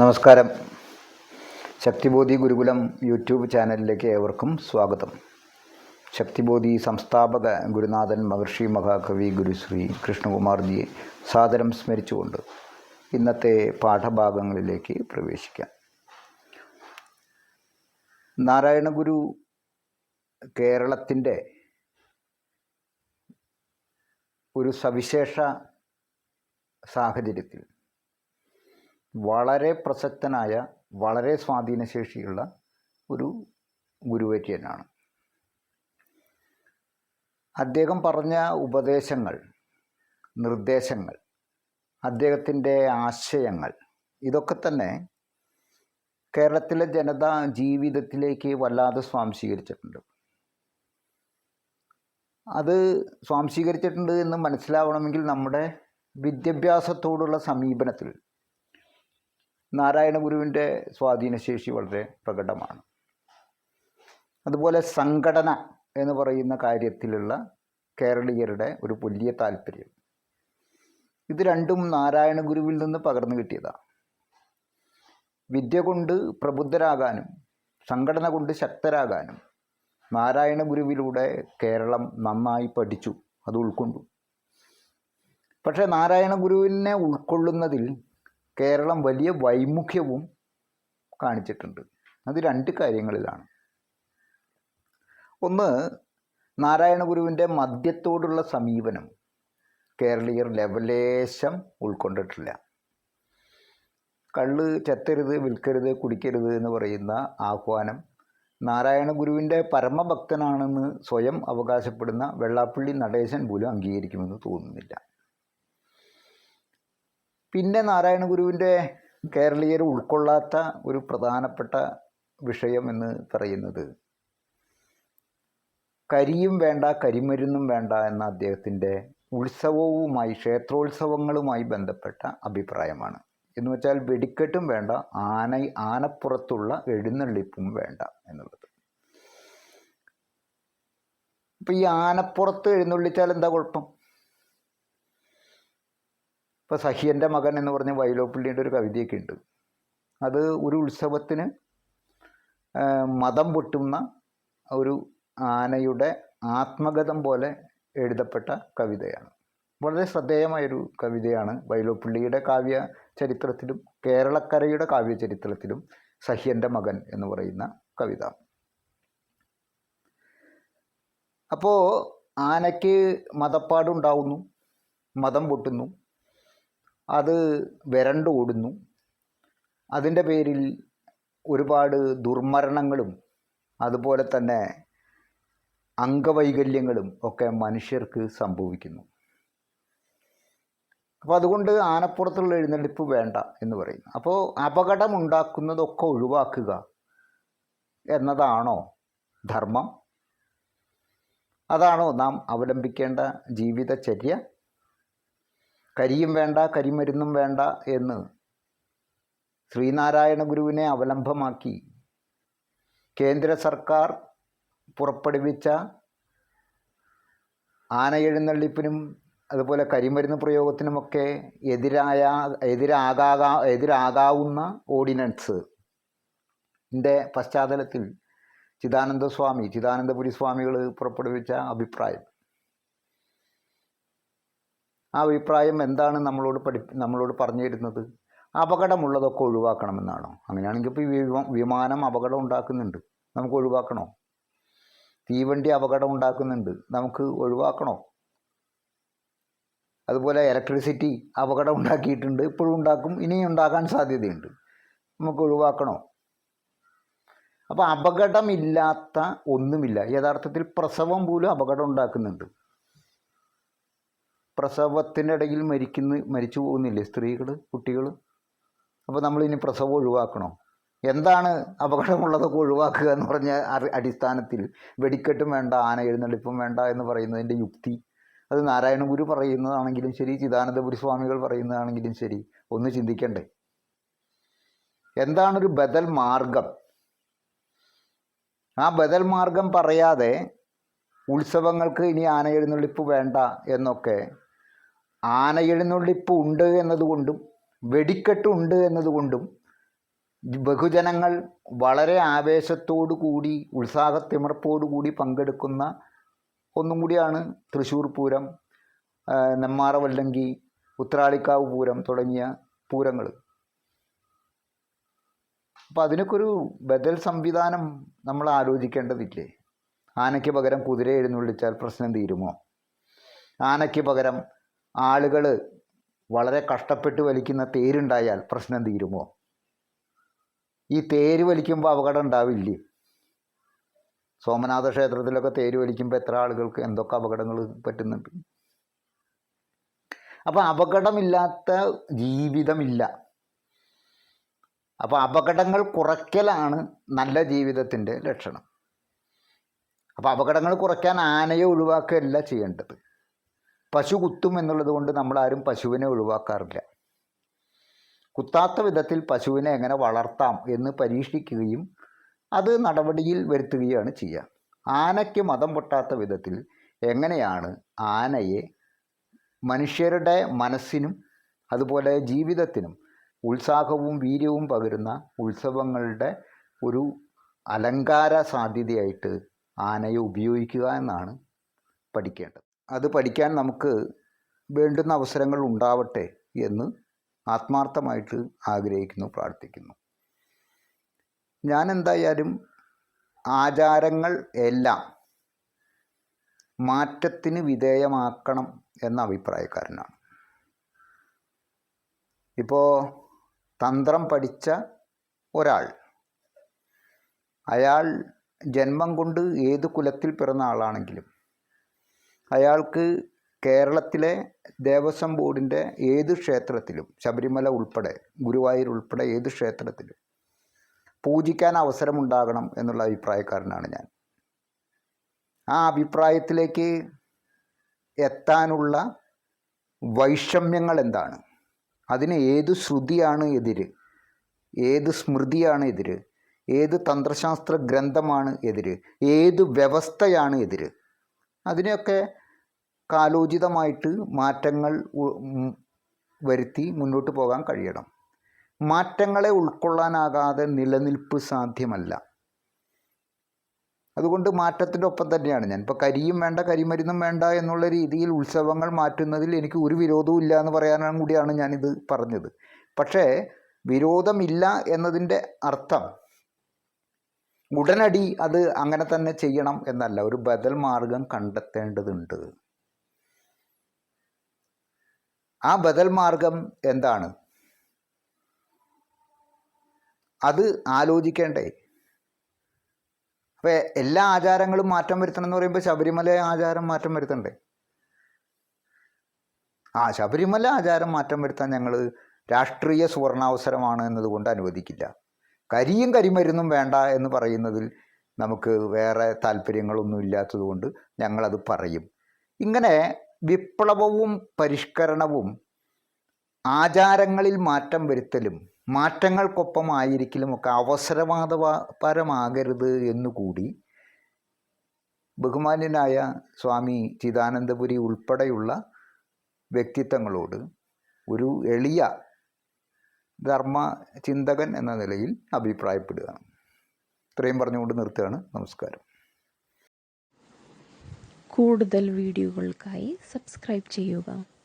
നമസ്കാരം. ശക്തിബോധി ഗുരുകുലം യൂട്യൂബ് ചാനലിലേക്ക് ഏവർക്കും സ്വാഗതം. ശക്തിബോധി സംസ്ഥാപക ഗുരുനാഥൻ മഹർഷി മഹാകവി ഗുരുശ്രീ കൃഷ്ണകുമാർജിയെ സാദരം സ്മരിച്ചുകൊണ്ട് ഇന്നത്തെ പാഠഭാഗങ്ങളിലേക്ക് പ്രവേശിക്കാം. നാരായണഗുരു കേരളത്തിന്റെ ഒരു സവിശേഷ സാഹചര്യത്തിൽ വളരെ പ്രസക്തനായ വളരെ സ്വാധീനശേഷിയുള്ള ഒരു ഗുരുവര്യനാണ് അദ്ദേഹം പറഞ്ഞ ഉപദേശങ്ങൾ നിർദ്ദേശങ്ങൾ അദ്ദേഹത്തിന്റെ ആശയങ്ങൾ ഇതൊക്കെ തന്നെ കേരളത്തിലെ ജനത ജീവിതത്തിലേക്ക് വല്ലാതെ സ്വാംശീകരിച്ചിട്ടുണ്ട്. അത് സ്വാംശീകരിച്ചിട്ടുണ്ട് എന്ന് മനസ്സിലാവണമെങ്കിൽ നമ്മുടെ വിദ്യാഭ്യാസത്തോടുള്ള സമീപനത്തിൽ നാരായണ ഗുരുവിന്റെ സ്വാധീനശേഷി വളരെ പ്രകടമാണ്. അതുപോലെ സംഘടന എന്ന് പറയുന്ന കാര്യത്തിലുള്ള കേരളീയരുടെ ഒരു വലിയ താല്പര്യം. ഇത് രണ്ടും നാരായണ ഗുരുവിൽ നിന്ന് പകർന്നു കിട്ടിയതാണ്. വിദ്യ കൊണ്ട് പ്രബുദ്ധരാകാനും സംഘടന കൊണ്ട് ശക്തരാകാനും നാരായണ ഗുരുവിലൂടെ കേരളം നന്നായി പഠിച്ചു അത് ഉൾക്കൊണ്ടു. പക്ഷേ നാരായണ ഗുരുവിനെ ഉൾക്കൊള്ളുന്നതിൽ കേരളം വലിയ വൈമുഖ്യവും കാണിച്ചിട്ടുണ്ട്. അത് രണ്ട് കാര്യങ്ങളിലാണ്. ഒന്ന് നാരായണ ഗുരുവിന്റെ മദ്യത്തോടുള്ള സമീപനം കേരളീയർ ലവലേശം ഉൾക്കൊണ്ടിട്ടില്ല. കള്ള് ചെത്തരുത് വിൽക്കരുത് കുടിക്കരുത് എന്ന് പറയുന്ന ആഹ്വാനം നാരായണ ഗുരുവിന്റെ പരമഭക്തനാണെന്ന് സ്വയം അവകാശപ്പെടുന്ന വെള്ളാപ്പള്ളി നടേശൻ പോലും അംഗീകരിക്കുമെന്ന് തോന്നുന്നില്ല. പിന്നെ നാരായണ ഗുരുവിന്റെ കേരളീയർ ഉൾക്കൊള്ളാത്ത ഒരു പ്രധാനപ്പെട്ട വിഷയം എന്ന് പറയുന്നത് കരിയും വേണ്ട കരിമരുന്നും വേണ്ട എന്ന അദ്ദേഹത്തിന്റെ ഉത്സവവുമായി ക്ഷേത്രോത്സവങ്ങളുമായി ബന്ധപ്പെട്ട അഭിപ്രായമാണ്. എന്ന് വെച്ചാൽ വെടിക്കെട്ടും വേണ്ട ആന ആനപ്പുറത്തുള്ള എഴുന്നള്ളിപ്പും വേണ്ട എന്നുള്ളത്. ഇപ്പം ഈ ആനപ്പുറത്ത് എഴുന്നള്ളിച്ചാൽ എന്താ കുഴപ്പം? ഇപ്പോൾ സഹിയന്റെ മകൻ എന്ന് പറഞ്ഞ വൈലോപ്പിള്ളിയുടെ ഒരു കവിതയൊക്കെ ഉണ്ട്. അത് ഒരു ഉത്സവത്തിന് മതം പൊട്ടുന്ന ഒരു ആനയുടെ ആത്മഗതം പോലെ എഴുതപ്പെട്ട കവിതയാണ്. വളരെ ശ്രദ്ധേയമായൊരു കവിതയാണ് വൈലോപ്പിള്ളിയുടെ കാവ്യ ചരിത്രത്തിലും കേരളക്കരയുടെ കാവ്യ ചരിത്രത്തിലും സഹ്യന്റെ മകൻ എന്ന് പറയുന്ന കവിത. അപ്പോൾ ആനയ്ക്ക് മതപ്പാടുണ്ടാവുന്നു മതം പൊട്ടുന്നു അത് വരണ്ട് ഓടുന്നു. അതിന്റെ പേരിൽ ഒരുപാട് ദുർമരണങ്ങളും അതുപോലെ തന്നെ അംഗവൈകല്യങ്ങളും ഒക്കെ മനുഷ്യർക്ക് സംഭവിക്കുന്നു. അപ്പോൾ അതുകൊണ്ട് ആനപ്പുറത്തുള്ള എഴുന്നള്ളിപ്പ് വേണ്ട എന്ന് പറയുന്നു. അപ്പോൾ അപകടമുണ്ടാക്കുന്നതൊക്കെ ഒഴിവാക്കുക എന്നതാണോ ധർമ്മം? അതാണോ നാം അവലംബിക്കേണ്ട ജീവിതചര്യ? കരിയും വേണ്ട കരിമരുന്നും വേണ്ട എന്ന് ശ്രീനാരായണ ഗുരുവിനെ അവലംബമാക്കി കേന്ദ്ര സർക്കാർ പുറപ്പെടുവിച്ച ആനയെഴുന്നള്ളിപ്പിനും അതുപോലെ കരിമരുന്ന് പ്രയോഗത്തിനുമൊക്കെ എതിരായ എതിരാകാ എതിരാകാവുന്ന ഓർഡിനൻസ് ന്റെ പശ്ചാത്തലത്തിൽ ചിദാനന്ദ സ്വാമി ചിദാനന്ദപുരി സ്വാമികൾ പുറപ്പെടുവിച്ച അഭിപ്രായം. ആ അഭിപ്രായം എന്താണ് നമ്മളോട് പഠി നമ്മളോട് പറഞ്ഞു തരുന്നത് അപകടമുള്ളതൊക്കെ ഒഴിവാക്കണമെന്നാണോ? അങ്ങനെയാണെങ്കിൽ ഇപ്പോൾ ഈ വിമാനം അപകടം ഉണ്ടാക്കുന്നുണ്ട്. നമുക്ക് ഒഴിവാക്കണോ? തീവണ്ടി അപകടം ഉണ്ടാക്കുന്നുണ്ട്. നമുക്ക് ഒഴിവാക്കണോ? അതുപോലെ ഇലക്ട്രിസിറ്റി അപകടം ഉണ്ടാക്കിയിട്ടുണ്ട്. ഇപ്പോഴും ഉണ്ടാക്കും. ഇനിയും ഉണ്ടാക്കാൻ സാധ്യതയുണ്ട്. നമുക്ക് ഒഴിവാക്കണോ? അപ്പോൾ അപകടമില്ലാത്ത ഒന്നുമില്ല. യഥാർത്ഥത്തിൽ പ്രസവം പോലും അപകടം ഉണ്ടാക്കുന്നുണ്ട്. പ്രസവത്തിനിടയിൽ മരിക്കുന്ന മരിച്ചു പോകുന്നില്ലേ സ്ത്രീകൾ കുട്ടികൾ അപ്പോൾ നമ്മളിനി പ്രസവം ഒഴിവാക്കണോ? എന്താണ് അപകടമുള്ളതൊക്കെ ഒഴിവാക്കുക എന്ന് പറഞ്ഞ അടിസ്ഥാനത്തിൽ വെടിക്കെട്ടും വേണ്ട ആന എഴുന്നള്ളിപ്പും വേണ്ട എന്ന് പറയുന്നതിന്റെ യുക്തി. അത് നാരായണ ഗുരു പറയുന്നതാണെങ്കിലും ശരി ചിദാനന്ദപുരി സ്വാമികൾ പറയുന്നതാണെങ്കിലും ശരി ഒന്ന് ചിന്തിക്കണ്ടേ. എന്താണൊരു ബദൽ മാർഗം? ആ ബദൽ മാർഗം പറയാതെ ഉത്സവങ്ങൾക്ക് ഇനി ആന എഴുന്നള്ളിപ്പ് വേണ്ട എന്നൊക്കെ ആന എഴുന്നള്ളിപ്പ് ഉണ്ട് എന്നതുകൊണ്ടും വെടിക്കെട്ട് ഉണ്ട് എന്നതുകൊണ്ടും ബഹുജനങ്ങൾ വളരെ ആവേശത്തോടു കൂടി ഉത്സാഹത്തിമിർപ്പോടു കൂടി പങ്കെടുക്കുന്ന ഒന്നും കൂടിയാണ് തൃശ്ശൂർ പൂരം നെമ്മാറവല്ലങ്കി നെമ്മാറ വല്ലങ്കി ഉത്രാളിക്കാവ് പൂരം തുടങ്ങിയ പൂരങ്ങൾ. അപ്പോൾ അതിനൊക്കെ ഒരു ബദൽ സംവിധാനം നമ്മൾ ആലോചിക്കേണ്ടതില്ലേ? ആനയ്ക്ക് പകരം കുതിര എഴുന്നള്ളിച്ചാൽ പ്രശ്നം തീരുമോ? ആനയ്ക്ക് പകരം ആളുകൾ വളരെ കഷ്ടപ്പെട്ട് വലിക്കുന്ന തേരുണ്ടായാൽ പ്രശ്നം തീരുമോ? ഈ തേര് വലിക്കുമ്പോൾ അപകടം ഉണ്ടാവില്ലേ? സോമനാഥ ക്ഷേത്രത്തിലൊക്കെ തേര് വലിക്കുമ്പോൾ എത്ര ആളുകൾക്ക് എന്തൊക്കെ അപകടങ്ങൾ പറ്റുന്നുണ്ട്? അപ്പോൾ അപകടമില്ലാത്ത ജീവിതമില്ല. അപ്പോൾ അപകടങ്ങൾ കുറയ്ക്കലാണ് നല്ല ജീവിതത്തിന്റെ ലക്ഷണം. അപ്പോൾ അപകടങ്ങൾ കുറയ്ക്കാൻ ആനയെ ഒഴിവാക്കുകയല്ല ചെയ്യേണ്ടത്. പശു കുത്തും എന്നുള്ളത് കൊണ്ട് നമ്മളാരും പശുവിനെ ഒഴിവാക്കാറില്ല. കുത്താത്ത വിധത്തിൽ പശുവിനെ എങ്ങനെ വളർത്താം എന്ന് പരീക്ഷിക്കുകയും അത് നടപടിയിൽ വരുത്തുകയാണ് ചെയ്യുക. ആനയ്ക്ക് മതം പൊട്ടാത്ത വിധത്തിൽ എങ്ങനെയാണ് ആനയെ മനുഷ്യരുടെ മനസ്സിനും അതുപോലെ ജീവിതത്തിനും ഉത്സാഹവും വീര്യവും പകരുന്ന ഉത്സവങ്ങളുടെ ഒരു അലങ്കാര സാധ്യതയായിട്ട് ആനയെ ഉപയോഗിക്കുക എന്നാണ് പഠിക്കേണ്ടത്. അത് പഠിക്കാൻ നമുക്ക് വേണ്ടുന്ന അവസരങ്ങൾ ഉണ്ടാവട്ടെ എന്ന് ആത്മാർത്ഥമായിട്ട് ആഗ്രഹിക്കുന്നു പ്രാർത്ഥിക്കുന്നു. ഞാൻ എന്തായാലും ആചാരങ്ങൾ എല്ലാം മാറ്റത്തിന് വിധേയമാക്കണം എന്ന അഭിപ്രായക്കാരനാണ്. ഇപ്പോൾ തന്ത്രം പഠിച്ച ഒരാൾ അയാൾ ജന്മം കൊണ്ട് ഏത് കുലത്തിൽ പിറന്ന ആളാണെങ്കിലും അയാൾക്ക് കേരളത്തിലെ ദേവസ്വം ബോർഡിന്റെ ഏത് ക്ഷേത്രത്തിലും ശബരിമല ഉൾപ്പെടെ ഗുരുവായൂർ ഉൾപ്പെടെ ഏത് ക്ഷേത്രത്തിലും പൂജിക്കാൻ അവസരമുണ്ടാകണം എന്നുള്ള അഭിപ്രായക്കാരനാണ് ഞാൻ. ആ അഭിപ്രായത്തിലേക്ക് എത്താനുള്ള വൈഷമ്യങ്ങൾ എന്താണ്? അതിന് ഏത് ശ്രുതിയാണ് എതിര്? ഏത് സ്മൃതിയാണ് എതിര്? ഏത് തന്ത്രശാസ്ത്ര ഗ്രന്ഥമാണ് എതിര്? ഏത് വ്യവസ്ഥയാണ് എതിര്? അതിനെയൊക്കെ കാലോചിതമായിട്ട് മാറ്റങ്ങൾ വരുത്തി മുന്നോട്ട് പോകാൻ കഴിയണം. മാറ്റങ്ങളെ ഉൾക്കൊള്ളാനാകാതെ നിലനിൽപ്പ് സാധ്യമല്ല. അതുകൊണ്ട് മാറ്റത്തിന്റെ ഒപ്പം തന്നെയാണ്. ഞാൻ ഇപ്പോൾ കരിയും വേണ്ട കരിമരുന്നും വേണ്ട എന്നുള്ള രീതിയിൽ ഉത്സവങ്ങൾ മാറ്റുന്നതിൽ എനിക്ക് ഒരു വിരോധവും ഇല്ല എന്ന് പറയാനും കൂടിയാണ് ഞാനിത് പറഞ്ഞത്. പക്ഷേ വിരോധമില്ല എന്നതിന്റെ അർത്ഥം ഉടനടി അത് അങ്ങനെ തന്നെ ചെയ്യണം എന്നല്ല. ഒരു ബദൽ മാർഗം കണ്ടെത്തേണ്ടതുണ്ട്. ആ ബദൽ മാർഗം എന്താണ്? അത് ആലോചിക്കേണ്ടേ. അപ്പോൾ എല്ലാ ആചാരങ്ങളും മാറ്റം വരുത്തണം എന്ന് പറയുമ്പോൾ ശബരിമല ആചാരം മാറ്റം വരുത്തണ്ടേ? ആ ശബരിമല ആചാരം മാറ്റം വരുത്താൻ ഞങ്ങൾ രാഷ്ട്രീയ സുവർണാവസരമാണ് എന്നതുകൊണ്ട് അനുവദിക്കില്ല. കരിയും കരിമരുന്നും വേണ്ട എന്ന് പറയുന്നതിൽ നമുക്ക് വേറെ താല്പര്യങ്ങളൊന്നും ഇല്ലാത്തതുകൊണ്ട് ഞങ്ങളത് പറയും. ഇങ്ങനെ വിപ്ലവവും പരിഷ്കരണവും ആചാരങ്ങളിൽ മാറ്റം വരുത്തലും മാറ്റങ്ങൾക്കൊപ്പം ആയിരിക്കലും ഒക്കെ അവസരവാദപരമാകരുത് എന്നുകൂടി ബഹുമാന്യനായ സ്വാമി ചിദാനന്ദപുരി ഉൾപ്പെടെയുള്ള വ്യക്തിത്വങ്ങളോട് ഒരു എളിയ ധർമ്മ ചിന്തകൻ എന്ന നിലയിൽ അഭിപ്രായപ്പെടുകയാണ്. ഇത്രയും പറഞ്ഞുകൊണ്ട് നിർത്തുകയാണ്. നമസ്കാരം. കൂടുതൽ വീഡിയോകൾക്കായി സബ്സ്ക്രൈബ് ചെയ്യുക.